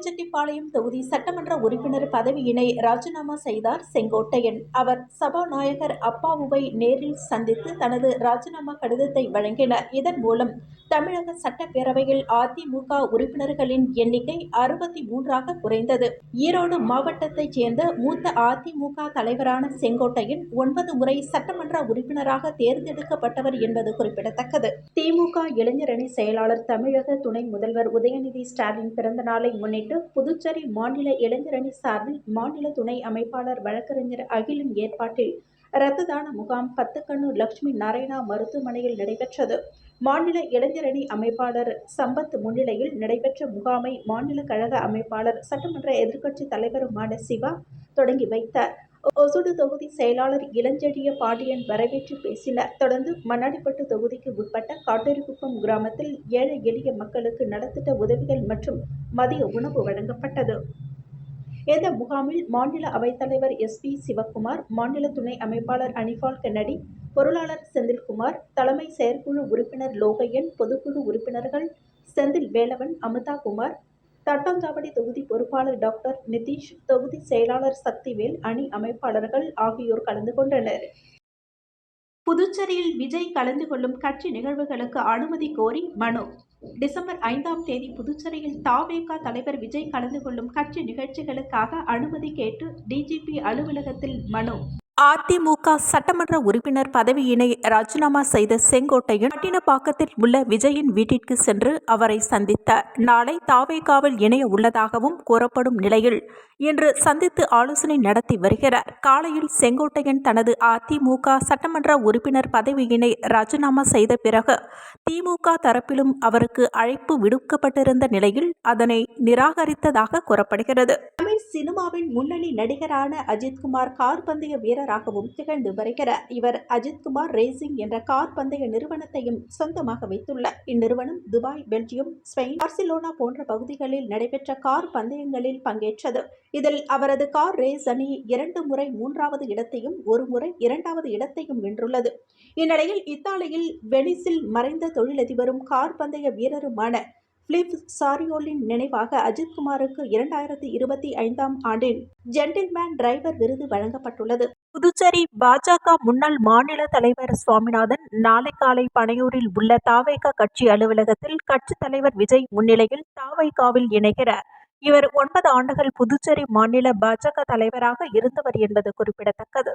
கோபிச்செட்டிப்பாளையம் தொகுதி சட்டமன்ற உறுப்பினர் பதவியினை ராஜினாமா செய்தார் செங்கோட்டையன். அவர் சபாநாயகர் அப்பாவுவை நேரில் சந்தித்து தனது ராஜினாமா கடிதத்தை வழங்கினார். இதன் மூலம் தமிழக சட்டப்பேரவையில் அதிமுக உறுப்பினர்களின் எண்ணிக்கை அறுபத்தி மூன்றாக குறைந்தது. ஈரோடு மாவட்டத்தைச் சேர்ந்த மூத்த அதிமுக தலைவரான செங்கோட்டையன் ஒன்பது முறை சட்டமன்ற உறுப்பினராக தேர்ந்தெடுக்கப்பட்டவர் என்பது குறிப்பிடத்தக்கது. திமுக இளைஞரணி செயலாளர் தமிழக துணை முதல்வர் உதயநிதி ஸ்டாலின் பிறந்த நாளை முன்னிட்டு புதுச்சேரி மாநில இளைஞரணி சார்பில் மாநில துணை அமைப்பாளர் வழக்கறிஞர் அகிலின் ஏற்பாட்டில் இரத்த தான முகாம் பத்துக்கண்ணு லட்சுமி நாராயணா மருத்துவமனையில் நடைபெற்றது. மாநில இளைஞரணி அமைப்பாளர் சம்பத் முன்னிலையில் நடைபெற்ற முகாமை மாநில கழக அமைப்பாளர் சட்டமன்ற எதிர்க்கட்சி தலைவருமான சிவா தொடங்கி வைத்தார். ஒசூடு தொகுதி செயலாளர் இளஞ்செழிய பாண்டியன் வரவேற்று பேசினார். தொடர்ந்து மண்ணாடிப்பட்டு தொகுதிக்கு உட்பட்ட காட்டேரிக்குப்பம் கிராமத்தில் ஏழை எளிய மக்களுக்கு நலத்திட்ட உதவிகள் மற்றும் மதிய உணவு வழங்கப்பட்டது. இந்த முகாமில் மாநில அவைத்தலைவர் எஸ் பி சிவக்குமார் மாநில துணை அமைப்பாளர் அனிபால் கென்னடி பொருளாளர் செந்தில்குமார் தலைமை செயற்குழு உறுப்பினர் லோகையன் பொதுக்குழு உறுப்பினர்கள் செந்தில் வேலவன் அமிதா குமார் தட்டாஞ்சாவடி தொகுதி பொறுப்பாளர் டாக்டர் நிதிஷ் தொகுதி செயலாளர் சக்திவேல் அணி அமைப்பாளர்கள் ஆகியோர் கலந்து கொண்டனர். புதுச்சேரியில் விஜய் கலந்து கொள்ளும் கட்சி நிகழ்வுகளுக்கு அனுமதி கோரி மனு. டிசம்பர் ஐந்தாம் தேதி புதுச்சேரியில் தாவேகா தலைவர் விஜய் கலந்து கொள்ளும் கட்சி நிகழ்ச்சிகளுக்காக அனுமதி கேட்டு டிஜிபி அலுவலகத்தில் மனு. அதிமுக சட்டமன்ற உறுப்பினர் பதவியினை ராஜினாமா செய்த செங்கோட்டையன் பட்டினப்பாக்கத்தில் உள்ள விஜயின் வீட்டிற்கு சென்று அவரை சந்தித்தார். நாளை தாவேகாவில் இணைய உள்ளதாகவும் கூறப்படும் நிலையில் இன்று சந்தித்து ஆலோசனை நடத்தி வருகிறார். காலையில் செங்கோட்டையன் தனது அதிமுக சட்டமன்ற உறுப்பினர் பதவியினை ராஜினாமா செய்த பிறகு திமுக தரப்பிலும் அவருக்கு அழைப்பு விடுக்கப்பட்டிருந்த நிலையில் அதனை நிராகரித்ததாக கூறப்படுகிறது. தமிழ் சினிமாவின் முன்னணி நடிகரான அஜித்குமார் கார் பந்தய வீரராகவும் திகழ்ந்து வருகிறார் இவர் அஜித்குமார் ரேசிங் என்ற கார் பந்தய நிறுவனத்தையும் சொந்தமாக வைத்துள்ளார். இந்நிறுவனம் துபாய் பெல்ஜியம் ஸ்பெயின் பார்சிலோனா போன்ற பகுதிகளில் நடைபெற்ற கார் பந்தயங்களில் பங்கேற்றது. இதில் அவரது கார் ரேஸ் அணி இரண்டு முறை மூன்றாவது இடத்தையும் ஒரு முறை இரண்டாவது இடத்தையும் வென்றுள்ளது. இந்நிலையில் இத்தாலியில் வெனிஸில் மறைந்த தொழிலதிபரும் கார் பந்தய வீரருமான பிலிப் சாரியோலின் நினைவாக அஜித்குமாருக்கு இரண்டாயிரத்தி இருபத்தி ஐந்தாம் ஆண்டில் ஜென்டில்மேன் டிரைவர் விருது வழங்கப்பட்டுள்ளது. புதுச்சேரி பாஜக முன்னாள் மாநில தலைவர் சுவாமிநாதன் நாளை காலை பனையூரில் உள்ள தாவைக்கா கட்சி அலுவலகத்தில் கட்சித் தலைவர் விஜய் முன்னிலையில் தாவைக்காவில் இணைகிறார். இவர் ஒன்பது ஆண்டுகள் புதுச்சேரி மாநில பாஜக தலைவராக இருந்தவர் என்பது குறிப்பிடத்தக்கது.